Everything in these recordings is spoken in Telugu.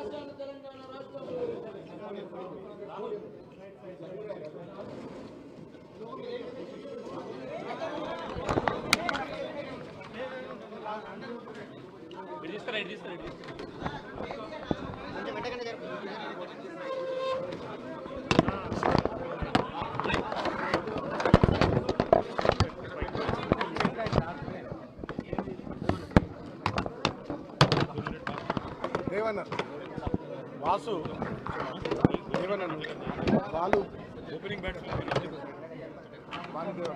ఆశయాలను తెలంగాణ రాష్ట్రంలో ఇటు తీసుకురా ఇటు తీసుకురా ఇటు తీసుకురా దేవన్న వాసు దేవన్న వాళ్ళు opening bats Vanideva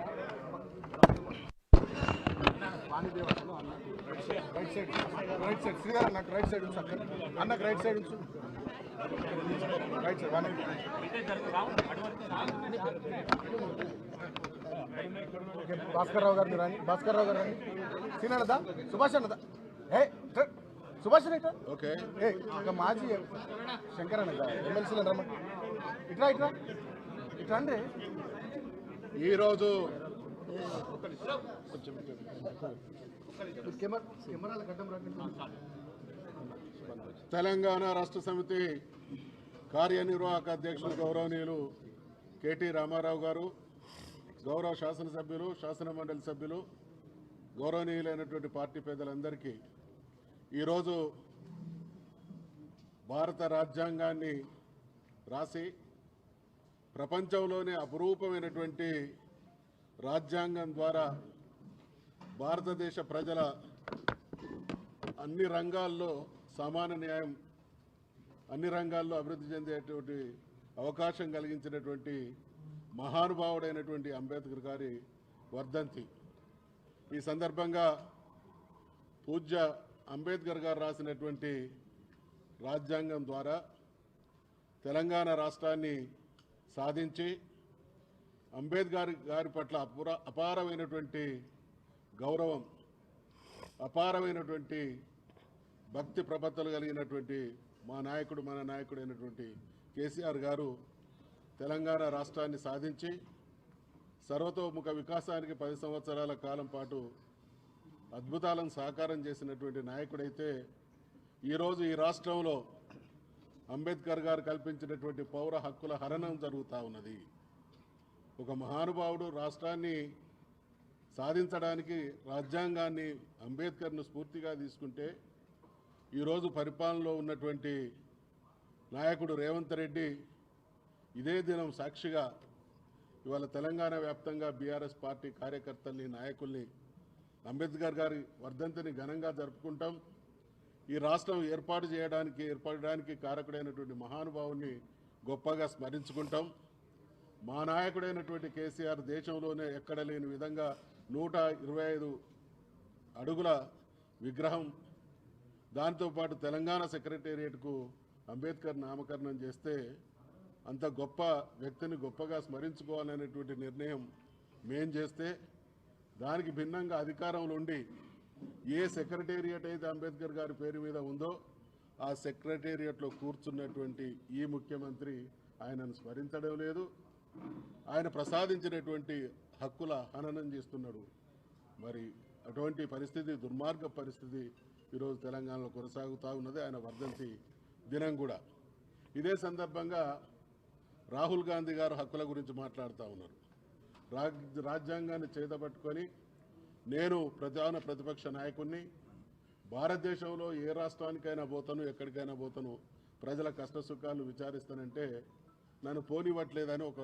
Vanideva right side right side శ్రీగారు నాకు రైట్ సైడ్ ఉంచు అక్కడ అన్నకు రైట్ సైడ్ ఉంచు right side Vani okay Bhaskar Rao garu మీరు రండి భాస్కర్ రావు గారు రండి సీన్ అన్నదా సుభాష్ అన్నదా? ఏ. Subhash right okay. ఏ ఒక మాజీ శంకర్ అన్న ఎమ్మెల్సీలో రమ్మ ఇట్రా ఇట్రా. ఇట్రా అండి. ఈరోజు కెమెరాల తెలంగాణ రాష్ట్ర సమితి కార్యనిర్వాహక అధ్యక్షులు గౌరవనీయులు కేటీ రామారావు గారు గౌరవ శాసనసభ్యులు శాసన మండలి సభ్యులు గౌరవనీయులైనటువంటి పార్టీ పెద్దలందరికీ ఈరోజు భారత రాజ్యాంగాన్ని రాసి ప్రపంచంలోనే అపురూపమైనటువంటి రాజ్యాంగం ద్వారా భారతదేశ ప్రజల అన్ని రంగాల్లో సమాన న్యాయం అన్ని రంగాల్లో అభివృద్ధి చెందేటువంటి అవకాశం కలిగించినటువంటి మహానుభావుడైనటువంటి అంబేద్కర్ గారి వర్ధంతి. ఈ సందర్భంగా పూజ్య అంబేద్కర్ గారు రాసినటువంటి రాజ్యాంగం ద్వారా తెలంగాణ రాష్ట్రాన్ని సాధించి అంబేద్కర్ గారి పట్ల అపుర అపారమైనటువంటి గౌరవం అపారమైనటువంటి భక్తి ప్రపత్తులు కలిగినటువంటి మా నాయకుడు మన నాయకుడైనటువంటి కేసీఆర్ గారు తెలంగాణ రాష్ట్రాన్ని సాధించి సర్వతోముఖ వికాసానికి పది సంవత్సరాల కాలం పాటు అద్భుతాలను సాకారం చేసినటువంటి నాయకుడైతే ఈరోజు ఈ రాష్ట్రంలో అంబేద్కర్ గారు కల్పించినటువంటి పౌర హక్కుల హరణం జరుగుతూ ఉన్నది. ఒక మహానుభావుడు రాష్ట్రాన్ని సాధించడానికి రాజ్యాంగాన్ని అంబేద్కర్ను స్ఫూర్తిగా తీసుకుంటే ఈరోజు పరిపాలనలో ఉన్నటువంటి నాయకుడు రేవంత్ రెడ్డి ఇదే దినం సాక్షిగా ఇవాళ తెలంగాణ వ్యాప్తంగా బీఆర్ఎస్ పార్టీ కార్యకర్తల్ని నాయకుల్ని అంబేద్కర్ గారి వర్ధంతిని ఘనంగా జరుపుకుంటాం. ఈ రాష్ట్రం ఏర్పాటు చేయడానికి ఏర్పడడానికి కారకుడైనటువంటి మహానుభావుని గొప్పగా స్మరించుకుంటాం. మా నాయకుడైనటువంటి కేసీఆర్ దేశంలోనే ఎక్కడ లేని విధంగా నూట ఇరవై ఐదు అడుగుల విగ్రహం దాంతోపాటు తెలంగాణ సెక్రటేరియట్కు అంబేద్కర్ నామకరణం చేస్తే అంత గొప్ప వ్యక్తిని గొప్పగా స్మరించుకోవాలనేటువంటి నిర్ణయం మేం చేస్తే దానికి భిన్నంగా అధికారంలో ఉండి ఏ సెక్రటేరియట్ అయితే అంబేద్కర్ గారి పేరు మీద ఉందో ఆ సెక్రటేరియట్లో కూర్చున్నటువంటి ఈ ముఖ్యమంత్రి ఆయనను స్మరించడం లేదు. ఆయన ప్రసాదించినటువంటి హక్కుల హననం చేస్తున్నాడు. మరి అటువంటి పరిస్థితి దుర్మార్గ పరిస్థితి ఈరోజు తెలంగాణలో కొనసాగుతూ ఉన్నది. ఆయన వర్ధంతి దినం కూడా. ఇదే సందర్భంగా రాహుల్ గాంధీ గారు హక్కుల గురించి మాట్లాడుతూ ఉన్నారు. రాజ్యాంగాన్ని చేతపట్టుకొని నేను ప్రధాన ప్రతిపక్ష నాయకుడిని భారతదేశంలో ఏ రాష్ట్రానికైనా పోతాను ఎక్కడికైనా పోతాను ప్రజల కష్ట సుఖాలు విచారిస్తానంటే నన్ను పోనివ్వట్లేదని ఒక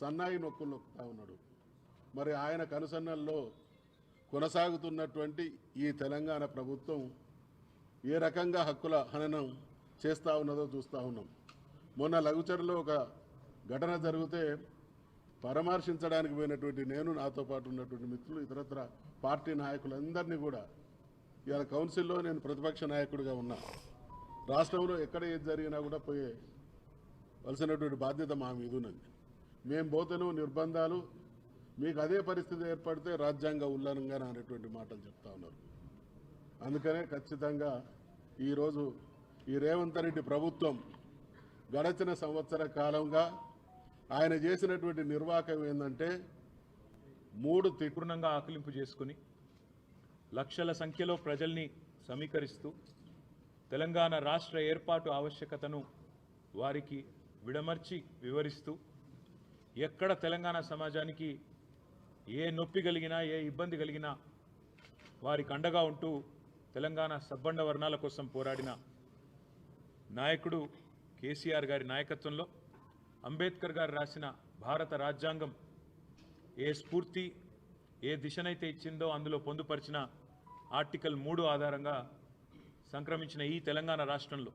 సన్నాయి నొక్కులు నొక్కుతా ఉన్నాడు. మరి ఆయన కనుసన్నల్లో కొనసాగుతున్నటువంటి ఈ తెలంగాణ ప్రభుత్వం ఏ రకంగా హక్కుల హననం చేస్తూ ఉన్నదో చూస్తూ ఉన్నాం. మొన్న లఘుచర్లో ఒక ఘటన జరిగితే పరామర్శించడానికి పోయినటువంటి నేను నాతో పాటు ఉన్నటువంటి మిత్రులు ఇతరత్ర పార్టీ నాయకులందరినీ కూడా ఇవాళ కౌన్సిల్లో నేను ప్రతిపక్ష నాయకుడిగా ఉన్నా. రాష్ట్రంలో ఎక్కడ ఏది జరిగినా కూడా పోయే వలసినటువంటి బాధ్యత మా మీద ఉన్నది. మేము పోతేను నిర్బంధాలు మీకు అదే పరిస్థితి ఏర్పడితే రాజ్యాంగ ఉల్లంఘన అనేటువంటి మాటలు చెప్తా ఉన్నారు. అందుకనే ఖచ్చితంగా ఈరోజు ఈ రేవంత్ రెడ్డి ప్రభుత్వం గడచిన సంవత్సర కాలంగా ఆయన చేసినటువంటి నిర్వాహకం ఏంటంటే మూడు తిట్టు ఆకలింపు చేసుకుని లక్షల సంఖ్యలో ప్రజల్ని సమీకరిస్తూ తెలంగాణ రాష్ట్ర ఏర్పాటు ఆవశ్యకతను వారికి విడమర్చి వివరిస్తూ ఎక్కడ తెలంగాణ సమాజానికి ఏ నొప్పి కలిగినా ఏ ఇబ్బంది కలిగినా వారికి అండగా ఉంటూ తెలంగాణ సబ్బండ వర్ణాల కోసం పోరాడిన నాయకుడు కేసీఆర్ గారి నాయకత్వంలో అంబేద్కర్ గారు రాసిన భారత రాజ్యాంగం ఏ స్ఫూర్తి ఏ దిశనైతే ఇచ్చిందో అందులో పొందుపరిచిన ఆర్టికల్ మూడు ఆధారంగా సంక్రమించిన ఈ తెలంగాణ రాష్ట్రంలో.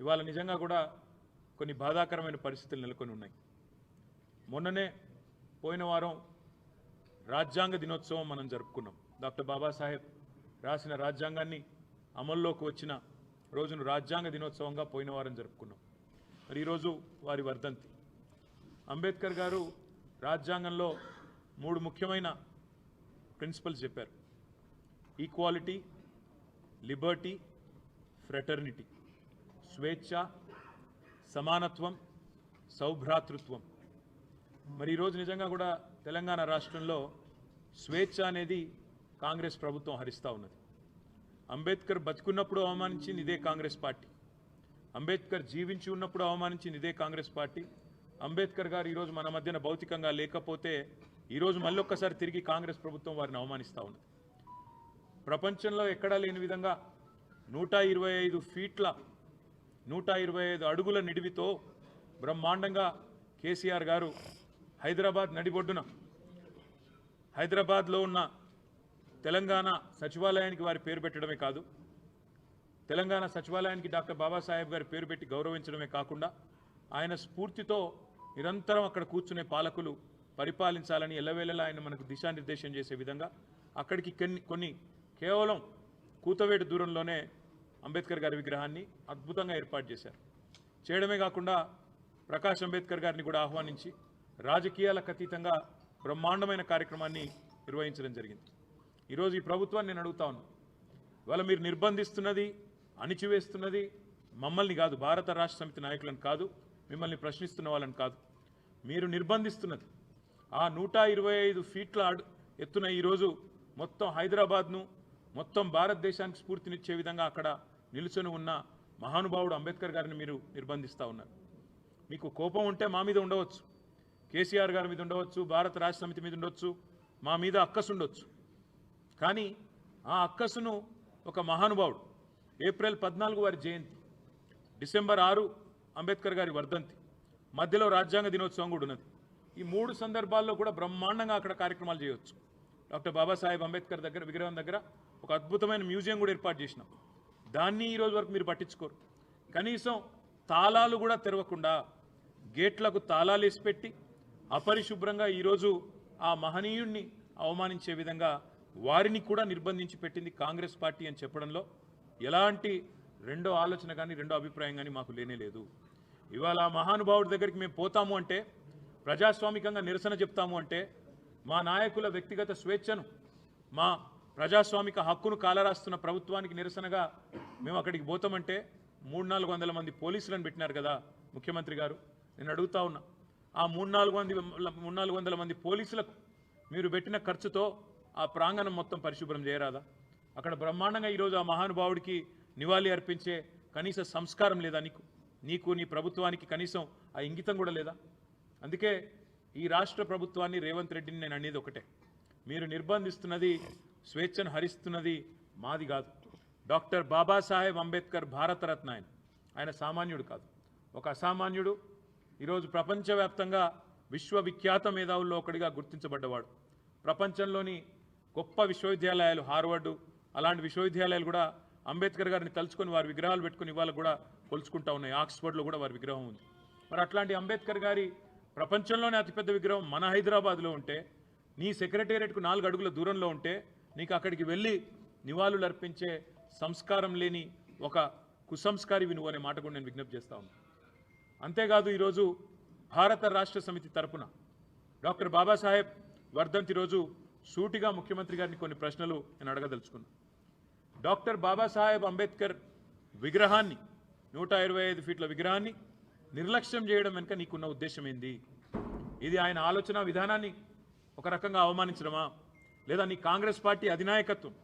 ఇవాళ నిజంగా కూడా కొన్ని బాధాకరమైన పరిస్థితులు నెలకొని ఉన్నాయి. మొన్ననే పోయిన వారం రాజ్యాంగ దినోత్సవం మనం జరుపుకున్నాం. డాక్టర్ బాబాసాహెబ్ రాసిన రాజ్యాంగాన్ని అమల్లోకి వచ్చిన రోజును రాజ్యాంగ దినోత్సవంగా పోయిన వారం జరుపుకున్నాం. మరి ఈరోజు వారి వర్ధంతి. అంబేద్కర్ గారు రాజ్యాంగంలో మూడు ముఖ్యమైన ప్రిన్సిపల్స్ చెప్పారు. Equality liberty fraternity. స్వేచ్ఛ సమానత్వం సౌభ్రాతృత్వం. మరి ఈరోజు నిజంగా కూడా తెలంగాణ రాష్ట్రంలో స్వేచ్ఛ అనేది కాంగ్రెస్ ప్రభుత్వం హరిస్తూ ఉన్నది. అంబేద్కర్ బతుకున్నప్పుడు అవమానించింది ఇదే కాంగ్రెస్ పార్టీ. అంబేద్కర్ జీవించి ఉన్నప్పుడు అవమానించింది ఇదే కాంగ్రెస్ పార్టీ. అంబేద్కర్ గారు ఈరోజు మన మధ్యన భౌతికంగా లేకపోతే ఈరోజు మళ్ళీ ఒక్కసారి తిరిగి కాంగ్రెస్ ప్రభుత్వం వారిని అవమానిస్తూ ఉన్నది. ప్రపంచంలో ఎక్కడా లేని విధంగా నూట ఇరవై ఐదు ఫీట్ల నూట ఇరవై ఐదు అడుగుల నిడివితో బ్రహ్మాండంగా కేసీఆర్ గారు హైదరాబాద్ నడిబొడ్డున హైదరాబాద్లో ఉన్న తెలంగాణ సచివాలయానికి వారి పేరు పెట్టడమే కాదు తెలంగాణ సచివాలయానికి డాక్టర్ బాబాసాహెబ్ గారి పేరు పెట్టి గౌరవించడమే కాకుండా ఆయన స్ఫూర్తితో నిరంతరం అక్కడ కూర్చునే పాలకులు పరిపాలించాలని ఎల్లవేళలా ఆయన మనకు దిశానిర్దేశం చేసే విధంగా అక్కడికి కొన్ని కొన్ని కేవలం కూతవేటు దూరంలోనే అంబేద్కర్ గారి విగ్రహాన్ని అద్భుతంగా ఏర్పాటు చేశారు. చేయడమే కాకుండా ప్రకాష్ అంబేద్కర్ గారిని కూడా ఆహ్వానించి రాజకీయాలకు అతీతంగా బ్రహ్మాండమైన కార్యక్రమాన్ని నిర్వహించడం జరిగింది. ఈరోజు ఈ ప్రభుత్వాన్ని నేను అడుగుతా ఉన్నాను ఇవాళ మీరు నిర్బంధిస్తున్నది అణిచివేస్తున్నది మమ్మల్ని కాదు భారత రాష్ట్ర సమితి నాయకులను కాదు మిమ్మల్ని ప్రశ్నిస్తున్న వాళ్ళని కాదు. మీరు నిర్బంధిస్తున్నది. ఆ నూట ఇరవై ఐదు ఫీట్ల అడు ఎత్తున ఈరోజు మొత్తం హైదరాబాద్ను మొత్తం భారతదేశానికి స్ఫూర్తినిచ్చే విధంగా అక్కడ నిలుచొని ఉన్న మహానుభావుడు అంబేద్కర్ గారిని మీరు నిర్బంధిస్తూ ఉన్నారు. మీకు కోపం ఉంటే మా మీద ఉండవచ్చు. కేసీఆర్ గారి మీద ఉండవచ్చు భారత రాష్ట్ర సమితి మీద ఉండొచ్చు మా మీద అక్కసు ఉండొచ్చు కానీ ఆ అక్కసును ఒక మహానుభావుడు ఏప్రిల్ పద్నాలుగు వారి జయంతి డిసెంబర్ ఆరు అంబేద్కర్ గారి వర్ధంతి మధ్యలో రాజ్యాంగ దినోత్సవం కూడా ఉన్నది. ఈ మూడు సందర్భాల్లో కూడా బ్రహ్మాండంగా అక్కడ కార్యక్రమాలు చేయవచ్చు. డాక్టర్ బాబాసాహెబ్ అంబేద్కర్ దగ్గర విగ్రహం దగ్గర ఒక అద్భుతమైన మ్యూజియం కూడా ఏర్పాటు చేసినాం. దాన్ని ఈ రోజు వరకు మీరు పట్టించుకోరు. కనీసం తాళాలు కూడా తెరవకుండా గేట్లకు తాళాలు వేసి పెట్టి అపరిశుభ్రంగా ఈరోజు ఆ మహనీయుణ్ణి అవమానించే విధంగా వారిని కూడా నిర్బంధించి పెట్టింది కాంగ్రెస్ పార్టీ అని చెప్పడంలో ఎలాంటి రెండో ఆలోచన కానీ రెండో అభిప్రాయం కానీ మాకు లేనే లేదు. ఇవాళ మహానుభావుడి దగ్గరికి మేము పోతాము అంటే ప్రజాస్వామికంగా నిరసన చెప్తాము అంటే మా నాయకుల వ్యక్తిగత స్వేచ్ఛను మా ప్రజాస్వామిక హక్కును కాలరాస్తున్న ప్రభుత్వానికి నిరసనగా మేము అక్కడికి పోతామంటే మూడు నాలుగు వందల మంది పోలీసులను పెట్టినారు కదా ముఖ్యమంత్రి గారు. నేను అడుగుతా ఉన్నా ఆ మూడు నాలుగు మంది మూడు నాలుగు వందల మంది పోలీసులకు మీరు పెట్టిన ఖర్చుతో ఆ ప్రాంగణం మొత్తం పరిశుభ్రం చేయరాదా? అక్కడ బ్రహ్మాండంగా ఈరోజు ఆ మహానుభావుడికి నివాళి అర్పించే కనీస సంస్కారం లేదా నీకు? నీకు నీ ప్రభుత్వానికి కనీసం ఆ ఇంగితం కూడా లేదా? అందుకే ఈ రాష్ట్ర ప్రభుత్వాన్ని రేవంత్ రెడ్డిని నేను అనేది ఒకటే. మీరు నిర్బంధిస్తున్నది స్వేచ్ఛను హరిస్తున్నది మాది కాదు. డాక్టర్ బాబాసాహెబ్ అంబేద్కర్ భారతరత్న ఆయన. ఆయన సామాన్యుడు కాదు. ఒక అసామాన్యుడు ఈరోజు ప్రపంచవ్యాప్తంగా విశ్వవిఖ్యాత మేధావుల్లో ఒకడిగా గుర్తించబడ్డవాడు. ప్రపంచంలోని గొప్ప విశ్వవిద్యాలయాలు హార్వర్డు అలాంటి విశ్వవిద్యాలయాలు కూడా అంబేద్కర్ గారిని తలుచుకొని వారి విగ్రహాలు పెట్టుకుని ఇవాళ కూడా కొలుచుకుంటా ఉన్నాయి. ఆక్స్ఫర్డ్లో కూడా వారి విగ్రహం ఉంది. మరి అట్లాంటి అంబేద్కర్ గారి ప్రపంచంలోనే అతిపెద్ద విగ్రహం మన హైదరాబాద్లో ఉంటే నీ సెక్రటేరియట్కు నాలుగు అడుగుల దూరంలో ఉంటే నీకు అక్కడికి వెళ్ళి నివాళులు అర్పించే సంస్కారం లేని ఒక కుసంస్కారివి నువ్వు అనే మాట కూడా నేను విజ్ఞప్తి చేస్తా ఉన్నాను అంతేకాదు ఈరోజు భారత రాష్ట్ర సమితి తరపున డాక్టర్ బాబాసాహెబ్ వర్ధంతి రోజు సూటిగా ముఖ్యమంత్రి గారిని కొన్ని ప్రశ్నలు నేను అడగదలుచుకున్నాను డాక్టర్ బాబాసాహెబ్ అంబేద్కర్ విగ్రహాన్ని నూట ఇరవై ఐదు ఫీట్ల విగ్రహాన్ని నిర్లక్ష్యం చేయడం వెనుక నీకున్న ఉద్దేశం ఏంది? ఇది ఆయన ఆలోచన విధానాన్ని ఒక రకంగా అవమానించడమా? లేదా నీ కాంగ్రెస్ పార్టీ అధినాయకత్వం?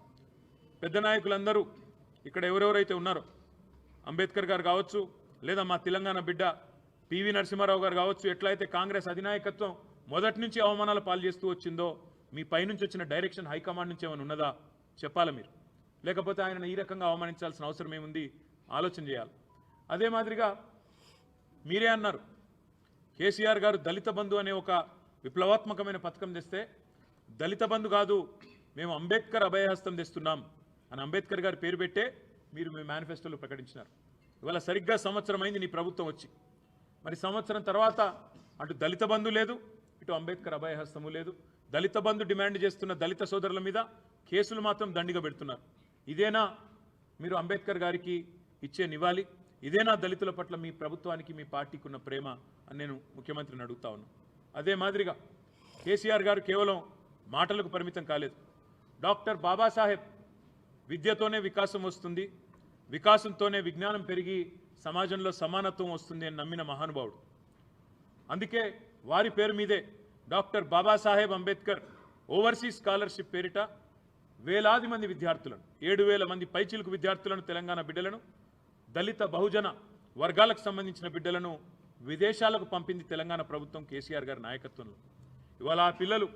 పెద్ద నాయకులందరూ ఇక్కడ ఎవరెవరైతే ఉన్నారో? అంబేద్కర్ గారు కావచ్చు లేదా మా తెలంగాణ బిడ్డ పివి నరసింహారావు గారు కావచ్చు ఎట్లయితే కాంగ్రెస్ అధినాయకత్వం మొదటి నుంచి అవమానాల పాలు చేస్తూ వచ్చిందో మీ పైనుంచి వచ్చిన డైరెక్షన్ హైకమాండ్ నుంచి ఏమైనా ఉన్నదా? చెప్పాలా మీరు? లేకపోతే ఆయన ఈ రకంగా అవమానించాల్సిన అవసరం ఏముంది? ఆలోచన చేయాలి. అదే మాదిరిగా మీరే అన్నారు కేసీఆర్ గారు దళిత బంధు అనే ఒక విప్లవాత్మకమైన పథకం తెస్తే దళిత బంధు కాదు మేము అంబేద్కర్ అభయహస్తం తెస్తున్నాం అని అంబేద్కర్ గారు పేరు పెట్టే మీరు మీ మేనిఫెస్టోలో ప్రకటించినారు. ఇవాళ సరిగ్గా సంవత్సరం అయింది నీ ప్రభుత్వం వచ్చి. మరి సంవత్సరం తర్వాత అటు దళిత బంధు లేదు ఇటు అంబేద్కర్ అభయహస్తము లేదు దళిత బంధు డిమాండ్ చేస్తున్న దళిత సోదరుల మీద కేసులు మాత్రం దండిగా పెడుతున్నారు. ఇదేనా మీరు అంబేద్కర్ గారికి ఇచ్చే నివాళి? ఇదేనా దళితుల పట్ల మీ ప్రభుత్వానికి మీ పార్టీకి ఉన్న ప్రేమ అని నేను ముఖ్యమంత్రిని అడుగుతా ఉన్నాను అదే మాదిరిగా కేసీఆర్ గారు కేవలం మాటలకు పరిమితం కాలేదు. డాక్టర్ బాబాసాహెబ్ విద్యతోనే వికాసం వస్తుంది వికాసంతోనే విజ్ఞానం పెరిగి సమాజంలో సమానత్వం వస్తుంది అని నమ్మిన మహానుభావుడు. అందుకే వారి పేరు మీదే doctor Babasaheb Ambedkar overseas scholarship పేరిట వేలాది మంది విద్యార్థులను ఏడు వేల మంది పైచిలుకు విద్యార్థులను తెలంగాణ బిడ్డలను దళిత బహుజన వర్గాలకు సంబంధించిన బిడ్డలను విదేశాలకు పంపింది తెలంగాణ ప్రభుత్వం కేసీఆర్ గారి నాయకత్వంలో. ఇవాళ ఆ పిల్లలు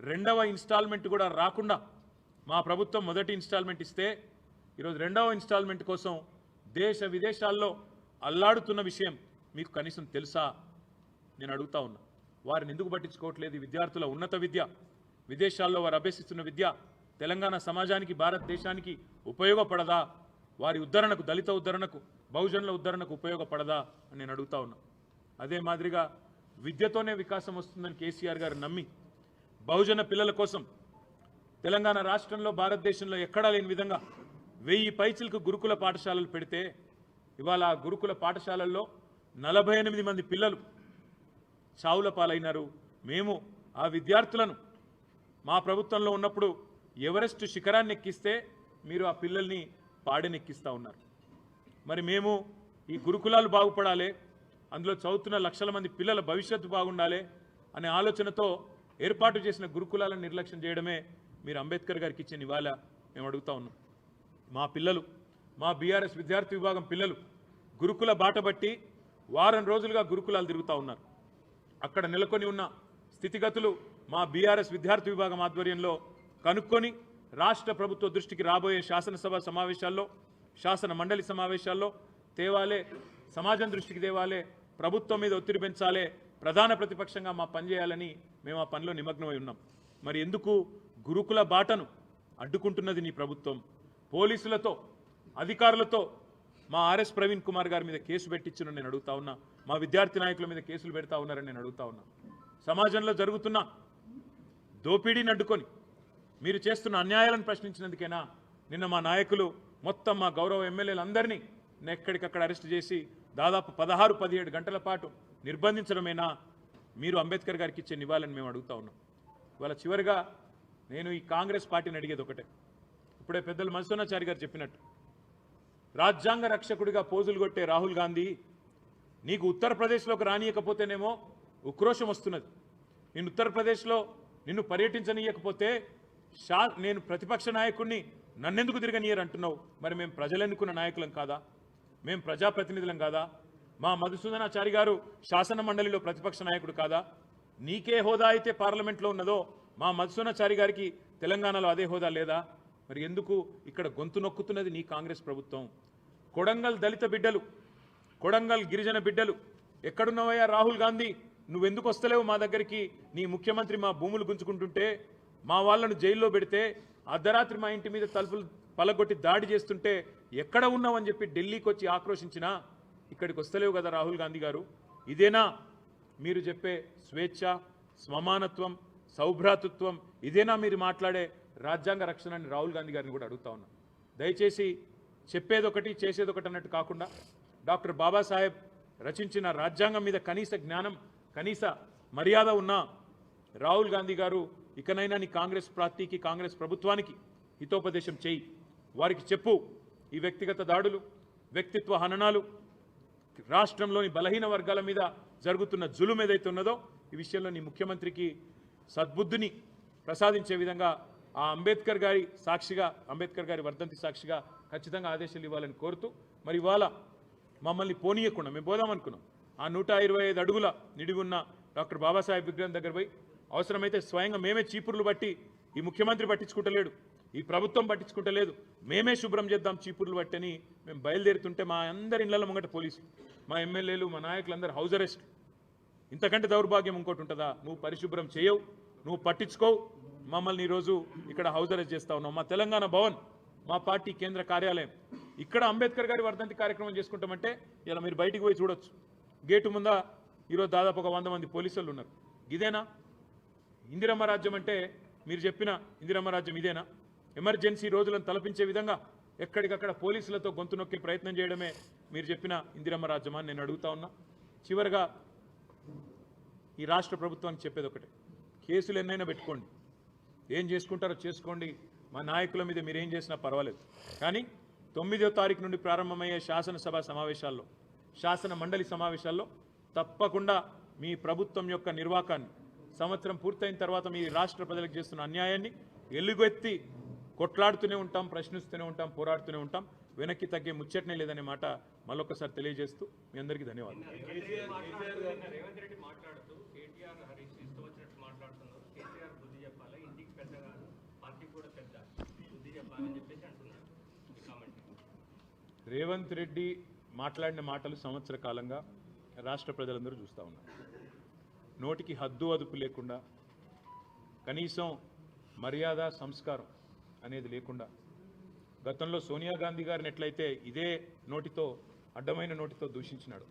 రెండవ ఇన్స్టాల్మెంట్ కూడా రాకుండా మా ప్రభుత్వం మొదటి ఇన్స్టాల్మెంట్ ఇస్తే ఈరోజు రెండవ ఇన్స్టాల్మెంట్ కోసం దేశ విదేశాల్లో అల్లాడుతున్న విషయం మీకు కనీసం తెలుసా? నేను అడుగుతా ఉన్నా. వారిని ఎందుకు పట్టించుకోవట్లేదు? విద్యార్థుల ఉన్నత విద్య విదేశాల్లో వారు అభ్యసిస్తున్న విద్య తెలంగాణ సమాజానికి భారతదేశానికి ఉపయోగపడదా? వారి ఉద్ధరణకు దళిత ఉద్ధరణకు బహుజనుల ఉద్ధరణకు ఉపయోగపడదా అని నేను అడుగుతా ఉన్నా. అదే మాదిరిగా విద్యతోనే వికాసం వస్తుందని కేసీఆర్ గారు నమ్మి బహుజన పిల్లల కోసం తెలంగాణ రాష్ట్రంలో భారతదేశంలో ఎక్కడా లేని విధంగా వెయ్యి పైచిలకు గురుకుల పాఠశాలలు పెడితే ఇవాళ ఆ గురుకుల పాఠశాలల్లో నలభై ఎనిమిది మంది పిల్లలు చావుల పాలైనారు. మేము ఆ విద్యార్థులను మా ప్రభుత్వంలో ఉన్నప్పుడు ఎవరెస్ట్ శిఖరాన్ని ఎక్కిస్తే మీరు ఆ పిల్లల్ని పాడెనెక్కిస్తూ ఉన్నారు. మరి మేము ఈ గురుకులాలు బాగుపడాలి అందులో చదువుతున్న లక్షల మంది పిల్లల భవిష్యత్తు బాగుండాలి అనే ఆలోచనతో ఏర్పాటు చేసిన గురుకులాలను నిర్లక్ష్యం చేయడమే మీరు అంబేద్కర్ గారికి ఇచ్చిన ఇవాళ మేము అడుగుతా ఉన్నాం. మా పిల్లలు మా బీఆర్ఎస్ విద్యార్థి విభాగం పిల్లలు గురుకుల బాట వారం రోజులుగా గురుకులాలు తిరుగుతూ ఉన్నారు. అక్కడ నెలకొని ఉన్న స్థితిగతులు మా బీఆర్ఎస్ విద్యార్థి విభాగం ఆధ్వర్యంలో కనుక్కొని రాష్ట్ర ప్రభుత్వ దృష్టికి రాబోయే శాసనసభ సమావేశాల్లో శాసన మండలి సమావేశాల్లో తేవాలే సమాజం దృష్టికి తేవాలే ప్రభుత్వం మీద ఒత్తిడి పెంచాలే ప్రధాన ప్రతిపక్షంగా మా పనిచేయాలని మేము ఆ పనిలో నిమగ్నమై ఉన్నాం. మరి ఎందుకు గురుకుల బాటను అడ్డుకుంటున్నది నీ ప్రభుత్వం? పోలీసులతో అధికారులతో మా ఆర్ఎస్ ప్రవీణ్ కుమార్ గారి మీద కేసు పెట్టించిన నేను అడుగుతా ఉన్నా మా విద్యార్థి నాయకుల మీద కేసులు పెడతా ఉన్నారని నేను అడుగుతా ఉన్నా. సమాజంలో జరుగుతున్న దోపిడీని అడ్డుకొని మీరు చేస్తున్న అన్యాయాలను ప్రశ్నించినందుకేనా నిన్న మా నాయకులు మొత్తం మా గౌరవ ఎమ్మెల్యేలందరినీ ఎక్కడికక్కడ అరెస్ట్ చేసి దాదాపు పదహారు పదిహేడు గంటల పాటు నిర్బంధించడమేనా మీరు అంబేద్కర్ గారికి ఇచ్చే నివాళని మేము అడుగుతా ఉన్నాం. ఇవాళ చివరిగా నేను ఈ కాంగ్రెస్ పార్టీని అడిగేది ఒకటే. ఇప్పుడే పెద్దలు మనసోనాచారి గారు చెప్పినట్టు రాజ్యాంగ రక్షకుడిగా పోజులు కొట్టే రాహుల్ గాంధీ నీకు ఉత్తరప్రదేశ్లోకి రానియకపోతేనేమో ఉక్రోషం వస్తున్నది. నేను ఉత్తరప్రదేశ్లో నిన్ను పర్యటించనీయకపోతే షా నేను ప్రతిపక్ష నాయకుడిని నన్నెందుకు తిరగనీయరు అంటున్నావు? మరి మేము ప్రజలెన్నుకున్న నాయకులం కాదా? మేము ప్రజాప్రతినిధులం కాదా? మా మధుసూదనాచారి గారు శాసన మండలిలో ప్రతిపక్ష నాయకుడు కాదా? నీకే హోదా అయితే పార్లమెంట్లో ఉన్నదో మా మధుసూదనాచారి గారికి తెలంగాణలో అదే హోదా లేదా? మరి ఎందుకు ఇక్కడ గొంతు నొక్కుతున్నది నీ కాంగ్రెస్ ప్రభుత్వం? కొడంగల్ దళిత బిడ్డలు కొడంగల్ గిరిజన బిడ్డలు ఎక్కడున్నావయ్యా రాహుల్ గాంధీ? నువ్వెందుకు వస్తలేవు మా దగ్గరికి? నీ ముఖ్యమంత్రి మా భూములు గుంజుకుంటుంటే మా వాళ్ళను జైల్లో పెడితే అర్ధరాత్రి మా ఇంటి మీద తలుపులు పలగొట్టి దాడి చేస్తుంటే ఎక్కడ ఉన్నావని చెప్పి ఢిల్లీకి వచ్చి ఆక్రోశించినా ఇక్కడికి వస్తలేవు కదా రాహుల్ గాంధీ గారు? ఇదేనా? మీరు చెప్పే స్వేచ్ఛ స్వమానత్వం సౌభ్రాతృత్వం ఇదేనా మీరు మాట్లాడే రాజ్యాంగ రక్షణ అని రాహుల్ గాంధీ గారిని కూడా అడుగుతా ఉన్నా. దయచేసి చెప్పేదొకటి చేసేదొకటి అన్నట్టు కాకుండా డాక్టర్ బాబాసాహెబ్ రచించిన రాజ్యాంగం మీద కనీస జ్ఞానం కనీస మర్యాద ఉన్న రాహుల్ గాంధీ గారు ఇకనైనా నీ కాంగ్రెస్ పార్టీకి కాంగ్రెస్ ప్రభుత్వానికి హితోపదేశం చేయి. వారికి చెప్పు ఈ వ్యక్తిగత దాడులు వ్యక్తిత్వ హననాలు రాష్ట్రంలోని బలహీన వర్గాల మీద జరుగుతున్న జులుం ఏదైతే ఉన్నదో ఈ విషయంలో నీ ముఖ్యమంత్రికి సద్బుద్ధిని ప్రసాదించే విధంగా ఆ అంబేద్కర్ గారి సాక్షిగా అంబేద్కర్ గారి వర్ధంతి సాక్షిగా ఖచ్చితంగా ఆదేశాలు ఇవ్వాలని కోరుతూ మరి ఇవాళ మమ్మల్ని పోనీయకుండా మేము పోదాం అనుకున్నాం. ఆ నూట ఇరవై ఐదు అడుగుల నిడివి ఉన్న డాక్టర్ బాబాసాహెబ్ విగ్రహం దగ్గర పోయి అవసరమైతే స్వయంగా మేమే చీపుర్లు బట్టి ఈ ముఖ్యమంత్రి పట్టించుకుంటలేడు ఈ ప్రభుత్వం పట్టించుకుంటలేదు మేమే శుభ్రం చేద్దాం చీపుర్లు బట్టి మేము బయలుదేరుతుంటే మా అందరి ఇళ్ళ ముంగట పోలీసులు మా ఎమ్మెల్యేలు మా నాయకులందరూ హౌస్ అరెస్ట్. ఇంతకంటే దౌర్భాగ్యం ఇంకోటి ఉంటుందా? నువ్వు పరిశుభ్రం చేయవు నువ్వు పట్టించుకోవు మమ్మల్ని ఈరోజు ఇక్కడ హౌస్ అరెస్ట్ చేస్తా ఉన్నావు మా తెలంగాణ భవన్ మా పార్టీ కేంద్ర కార్యాలయం. ఇక్కడ అంబేద్కర్ గారి వర్ధంతి కార్యక్రమం చేసుకుంటామంటే ఇలా మీరు బయటికి పోయి చూడొచ్చు. గేటు ముందా ఈరోజు దాదాపు ఒక వంద మంది పోలీసులు ఉన్నారు. ఇదేనా? ఇందిరమ్మ రాజ్యం అంటే మీరు చెప్పిన ఇందిరమ్మ రాజ్యం ఇదేనా? ఎమర్జెన్సీ రోజులను తలపించే విధంగా ఎక్కడికక్కడ పోలీసులతో గొంతు నొక్కే ప్రయత్నం చేయడమే మీరు చెప్పిన ఇందిరమ్మ రాజ్యం అని నేను అడుగుతా ఉన్నా. చివరిగా ఈ రాష్ట్ర ప్రభుత్వానికి చెప్పేది ఒకటే. కేసులు ఎన్నైనా పెట్టుకోండి. ఏం చేసుకుంటారో చేసుకోండి. మా నాయకుల మీద మీరు ఏం చేసినా పర్వాలేదు. కానీ తొమ్మిదో తారీఖు నుండి ప్రారంభమయ్యే శాసనసభ సమావేశాల్లో శాసన మండలి సమావేశాల్లో తప్పకుండా మీ ప్రభుత్వం యొక్క నిర్వాకాన్ని సంవత్సరం పూర్తయిన తర్వాత మీ రాష్ట్ర ప్రజలకు చేస్తున్న అన్యాయాన్ని ఎలుగెత్తి కొట్లాడుతూనే ఉంటాం ప్రశ్నిస్తూనే ఉంటాం పోరాడుతూనే ఉంటాం. వెనక్కి తగ్గే ముచ్చటనే లేదనే మాట మళ్ళొకసారి తెలియజేస్తూ మీ అందరికీ ధన్యవాదాలు రేవంత్ రెడ్డి మాట్లాడుతూ కేటీఆర్ హరీష్ ఇష్టం వచ్చినట్టు మాట్లాడుతున్నారు కేటీఆర్ బుద్ధి చెప్పాలి ఇంటికి పెద్ద కాదు పార్టీకి కూడా పెద్ద చెప్పేసి అంటున్నారు రేవంత్ రెడ్డి మాట్లాడిన మాటలు సంవత్సర కాలంగా రాష్ట్ర ప్రజలందరూ చూస్తూ ఉన్నారు. నోటికి హద్దు అదుపు లేకుండా కనీసం మర్యాద సంస్కారం అనేది లేకుండా గతంలో సోనియా గాంధీ గారిని ఎట్లయితే ఇదే నోటితో అడ్డమైన నోటితో దూషించినాడు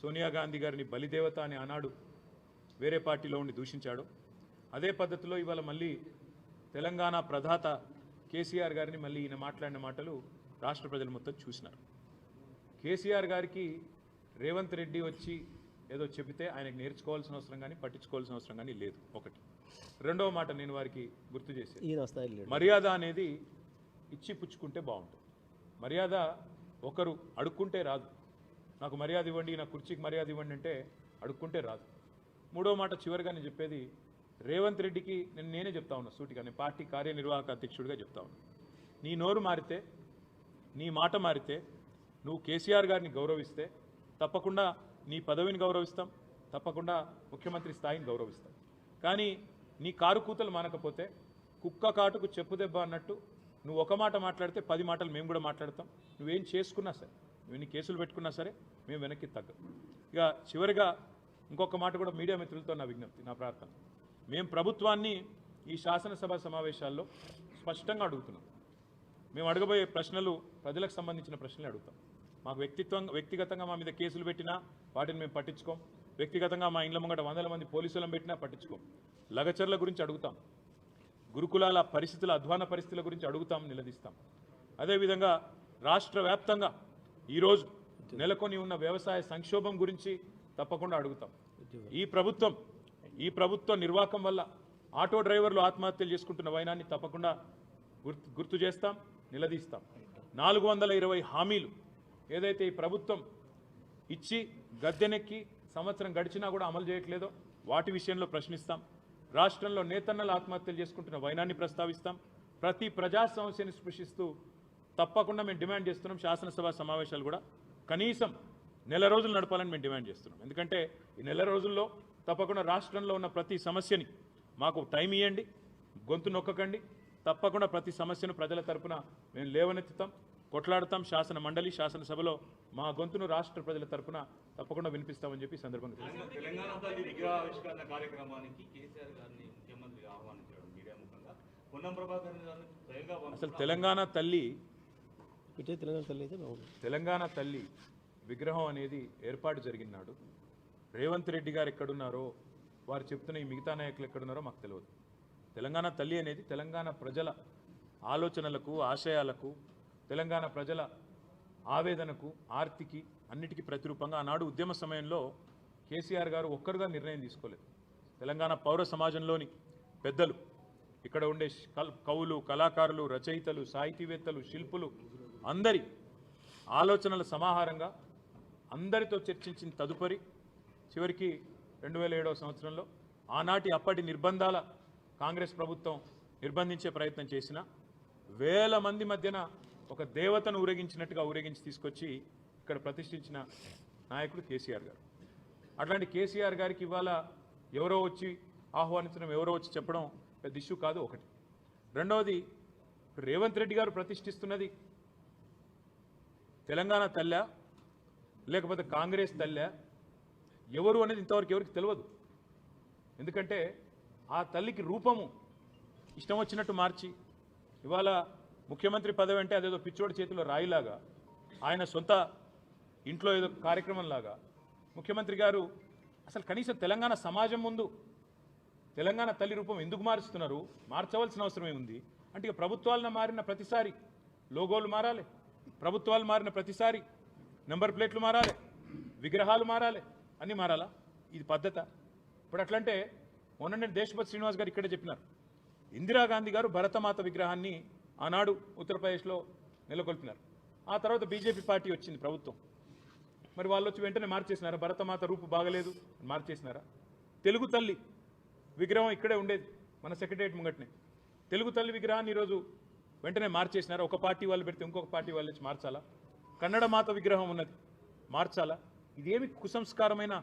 సోనియా గాంధీ గారిని బలిదేవత అని ఆనాడు వేరే పార్టీలో ఉండి దూషించాడు అదే పద్ధతిలో ఇవాళ మళ్ళీ తెలంగాణ ప్రధాత కేసీఆర్ గారిని మళ్ళీ ఈయన మాట్లాడిన మాటలు రాష్ట్ర ప్రజలు మొత్తం చూసినారు. కేసీఆర్ గారికి రేవంత్ రెడ్డి వచ్చి ఏదో చెబితే ఆయనకు నేర్చుకోవాల్సిన అవసరం కానీ పట్టించుకోవాల్సిన అవసరం కానీ లేదు ఒకటి. రెండవ మాట నేను వారికి గుర్తు లేడు. మర్యాద అనేది ఇచ్చి పుచ్చుకుంటే బాగుంటుంది. మర్యాద ఒకరు అడుక్కుంటే రాదు. నాకు మర్యాద ఇవ్వండి నా కుర్చీకి మర్యాద ఇవ్వండి అంటే అడుక్కుంటే రాదు. మూడో మాట చివరిగా నేను చెప్పేది రేవంత్ రెడ్డికి నేను నేనే చెప్తా ఉన్నా సూటిగా. నేను పార్టీ కార్యనిర్వాహక అధ్యక్షుడిగా చెప్తా ఉన్నా. నీ నోరు మారితే నీ మాట మారితే నువ్వు కేసీఆర్ గారిని గౌరవిస్తే తప్పకుండా నీ పదవిని గౌరవిస్తాం తప్పకుండా ముఖ్యమంత్రి స్థాయిని గౌరవిస్తాం. కానీ నీ కారు కూతలు మానకపోతే కుక్క కాటుకు చెప్పు దెబ్బ అన్నట్టు నువ్వు ఒక మాట మాట్లాడితే పది మాటలు మేము కూడా మాట్లాడతాం. నువ్వేం చేసుకున్నా సరే నువ్వు ఎన్ని కేసులు పెట్టుకున్నా సరే మేము వెనక్కి తగ్గం. ఇక చివరిగా ఇంకొక మాట కూడా మీడియా మిత్రులతో నా విజ్ఞప్తి నా ప్రార్థన. మేము ప్రభుత్వాన్ని ఈ శాసనసభ సమావేశాల్లో స్పష్టంగా అడుగుతున్నాం. మేము అడగబోయే ప్రశ్నలు ప్రజలకు సంబంధించిన ప్రశ్నలు అడుగుతాం. మాకు వ్యక్తిత్వం వ్యక్తిగతంగా మా మీద కేసులు పెట్టినా వాటిని మేము పట్టించుకోం. వ్యక్తిగతంగా మా ఇండ్ల ముంగట వందల మంది పోలీసులను పెట్టినా పట్టించుకోం. లగచర్ల గురించి అడుగుతాం. గురుకులాల పరిస్థితుల అధ్వాన పరిస్థితుల గురించి అడుగుతాం నిలదీస్తాం. అదేవిధంగా రాష్ట్ర వ్యాప్తంగా ఈరోజు నెలకొని ఉన్న వ్యవసాయ సంక్షోభం గురించి తప్పకుండా అడుగుతాం. ఈ ప్రభుత్వం ఈ ప్రభుత్వ నిర్వాకం వల్ల ఆటో డ్రైవర్లు ఆత్మహత్యలు చేసుకుంటున్న వైనాన్ని తప్పకుండా గుర్తు గుర్తు చేస్తాం నిలదీస్తాం. నాలుగు వందల ఇరవై హామీలు ఏదైతే ఈ ప్రభుత్వం ఇచ్చి గద్దెనెక్కి సంవత్సరం గడిచినా కూడా అమలు చేయట్లేదో వాటి విషయంలో ప్రశ్నిస్తాం. రాష్ట్రంలో నేతన్నలు ఆత్మహత్యలు చేసుకుంటున్న వైనాన్ని ప్రస్తావిస్తాం. ప్రతి ప్రజా సమస్యని స్పృశిస్తూ తప్పకుండా మేము డిమాండ్ చేస్తున్నాం. శాసనసభ సమావేశాలు కూడా కనీసం నెల రోజులు నడపాలని మేము డిమాండ్ చేస్తున్నాం. ఎందుకంటే ఈ నెల రోజుల్లో తప్పకుండా రాష్ట్రంలో ఉన్న ప్రతి సమస్యని మాకు టైం ఇవ్వండి గొంతు నొక్కకండి. తప్పకుండా ప్రతి సమస్యను ప్రజల తరపున మేము లేవనెత్తుతాం కొట్లాడతాం. శాసన మండలి శాసనసభలో మా గొంతును రాష్ట్ర ప్రజల తరపున తప్పకుండా వినిపిస్తామని చెప్పి సందర్భంగా అసలు తెలంగాణ తల్లి తెలంగాణ తల్లి తెలంగాణ తల్లి విగ్రహం అనేది ఏర్పాటు జరిగినాడు. రేవంత్ రెడ్డి గారు ఎక్కడున్నారో వారు చెప్తున్న ఈ మిగతా నాయకులు ఎక్కడున్నారో మాకు తెలియదు. తెలంగాణ తల్లి అనేది తెలంగాణ ప్రజల ఆలోచనలకు ఆశయాలకు తెలంగాణ ప్రజల ఆవేదనకు ఆర్తికి అన్నిటికీ ప్రతిరూపంగా ఆనాడు ఉద్యమ సమయంలో కేసీఆర్ గారు ఒక్కరుగా నిర్ణయం తీసుకోలేదు. తెలంగాణ పౌర సమాజంలోని పెద్దలు ఇక్కడ ఉండే కవులు కళాకారులు రచయితలు సాహితీవేత్తలు శిల్పులు అందరి ఆలోచనల సమాహారంగా అందరితో చర్చించిన తదుపరి చివరికి రెండు వేల ఏడవ సంవత్సరంలో ఆనాటి అప్పటి నిర్బంధాల కాంగ్రెస్ ప్రభుత్వం నిర్బంధించే ప్రయత్నం చేసిన వేల మంది మధ్యన ఒక దేవతను ఊరేగించినట్టుగా ఊరేగించి తీసుకొచ్చి ఇక్కడ ప్రతిష్ఠించిన నాయకుడు కేసీఆర్ గారు. అట్లాంటి కేసీఆర్ గారికి ఇవాళ ఎవరో వచ్చి ఆహ్వానించడం ఎవరో వచ్చి చెప్పడం పెద్ద ఇష్యూ కాదు ఒకటి. రెండవది రేవంత్ రెడ్డి గారు ప్రతిష్ఠిస్తున్నది తెలంగాణ తల్లా లేకపోతే కాంగ్రెస్ తల్లా ఎవరు అనేది ఇంతవరకు ఎవరికి తెలియదు ఎందుకంటే ఆ తల్లికి రూపము ఇష్టం వచ్చినట్టు మార్చి ఇవాళ ముఖ్యమంత్రి పదవి అంటే అదేదో పిచ్చోడి చేతిలో రాయిలాగా ఆయన సొంత ఇంట్లో ఏదో కార్యక్రమంలాగా. ముఖ్యమంత్రి గారు అసలు కనీసం తెలంగాణ సమాజం ముందు తెలంగాణ తల్లి రూపం ఎందుకు మారుస్తున్నారు? మార్చవలసిన అవసరమే ఉంది అంటే ఇక ప్రభుత్వాలను మారిన ప్రతిసారి లోగోలు మారాలి. ప్రభుత్వాలు మారిన ప్రతిసారి నెంబర్ ప్లేట్లు మారాలి. విగ్రహాలు మారాలి. అన్నీ మారాలా? ఇది పద్ధత? ఇప్పుడు అట్లంటే మొన్న నేను దేశపతి శ్రీనివాస్ గారు ఇక్కడే చెప్పినారు. ఇందిరాగాంధీ గారు భరతమాత విగ్రహాన్ని ఆనాడు ఉత్తరప్రదేశ్లో నెలకొల్పినారు. ఆ తర్వాత బీజేపీ పార్టీ వచ్చింది ప్రభుత్వం. మరి వాళ్ళు వచ్చి వెంటనే మార్చేసినారా? భరతమాత రూపు బాగలేదు మార్చేసినారా? తెలుగు తల్లి విగ్రహం ఇక్కడే ఉండేది మన సెక్రటరియట్ ముంగట్నే. తెలుగు తల్లి విగ్రహాన్ని ఈరోజు వెంటనే మార్చేసినారా? ఒక పార్టీ వాళ్ళు పెడితే ఇంకొక పార్టీ వాళ్ళు వచ్చి మార్చాలా? కన్నడ మాత విగ్రహం ఉన్నది మార్చాలా? ఇదేమి కుసంస్కారమైన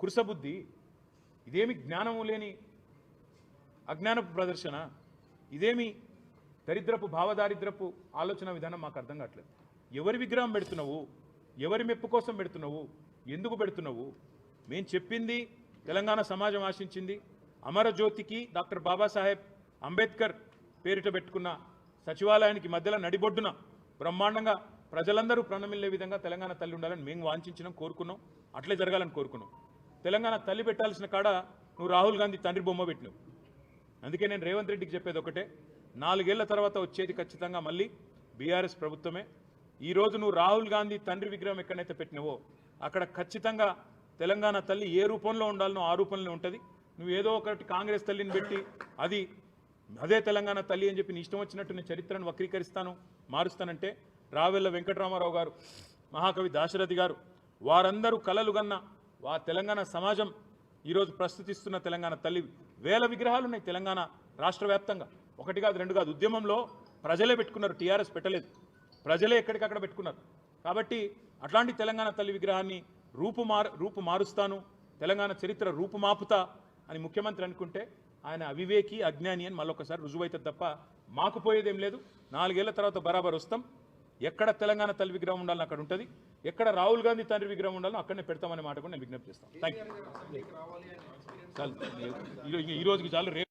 కురుసబుద్ధి ఇదేమి జ్ఞానము లేని అజ్ఞానపు ప్రదర్శన ఇదేమి దరిద్రపు భావదారిద్రపు ఆలోచన విధానం మాకు అర్థం కావట్లేదు. ఎవరి విగ్రహం పెడుతున్నావు ఎవరి మెప్పు కోసం పెడుతున్నావు ఎందుకు పెడుతున్నావు? మేము చెప్పింది తెలంగాణ సమాజం ఆశించింది అమరజ్యోతికి డాక్టర్ బాబాసాహెబ్ అంబేద్కర్ పేరిట పెట్టుకున్న సచివాలయానికి మధ్యలో నడిబొడ్డున బ్రహ్మాండంగా ప్రజలందరూ ప్రణమిల్లే విధంగా తెలంగాణ తల్లి ఉండాలని మేము వాంఛించినాం కోరుకున్నాం. అట్లే జరగాలని కోరుకున్నాం. తెలంగాణ తల్లి పెట్టాల్సిన కాడ నువ్వు రాహుల్ గాంధీ తండ్రి బొమ్మ పెట్టినావు. అందుకే నేను రేవంత్ రెడ్డికి చెప్పేది ఒకటే నాలుగేళ్ళ తర్వాత వచ్చేది ఖచ్చితంగా మళ్ళీ బీఆర్ఎస్ ప్రభుత్వమే. ఈ రోజు నువ్వు రాహుల్ గాంధీ తండ్రి విగ్రహం ఎక్కడైతే పెట్టినవో అక్కడ ఖచ్చితంగా తెలంగాణ తల్లి ఏ రూపంలో ఉండాలనో ఆ రూపంలో ఉంటుంది. నువ్వు ఏదో ఒకటి కాంగ్రెస్ తల్లిని పెట్టి అది అదే తెలంగాణ తల్లి అని చెప్పి నీ ఇష్టం వచ్చినట్టు నేను చరిత్రను వక్రీకరిస్తాను మారుస్తానంటే రావెల్ల వెంకటరామారావు గారు మహాకవి దాశరథి గారు వారందరూ కలలు గన్న వా తెలంగాణ సమాజం. ఈరోజు ప్రస్తుతిస్తున్న తెలంగాణ తల్లి వేల విగ్రహాలు ఉన్నాయి తెలంగాణ రాష్ట్ర వ్యాప్తంగా. ఒకటి కాదు రెండు కాదు ఉద్యమంలో ప్రజలే పెట్టుకున్నారు టీఆర్ఎస్ పెట్టలేదు. ప్రజలే ఎక్కడికక్కడ పెట్టుకున్నారు. కాబట్టి అట్లాంటి తెలంగాణ తల్లి విగ్రహాన్ని రూపు మారు రూపు మారుస్తాను తెలంగాణ చరిత్ర రూపుమాపుతా అని ముఖ్యమంత్రి అనుకుంటే ఆయన అవివేకి అజ్ఞాని అని మళ్ళొకసారి రుజువైతే తప్ప మాకు పోయేదేం లేదు. నాలుగేళ్ళ తర్వాత బరాబర్ వస్తాం. ఎక్కడ తెలంగాణ తల్లి విగ్రహం ఉండాలని అక్కడ ఉంటుంది? ఎక్కడ రాహుల్ గాంధీ తండ్రి విగ్రహం ఉండాలో అక్కడనే పెడతామనే మాట కూడా నేను విజ్ఞప్తి చేస్తాను. థ్యాంక్ యూ చాలు. ఈ- ఈ రోజుకి చాలు. రేపు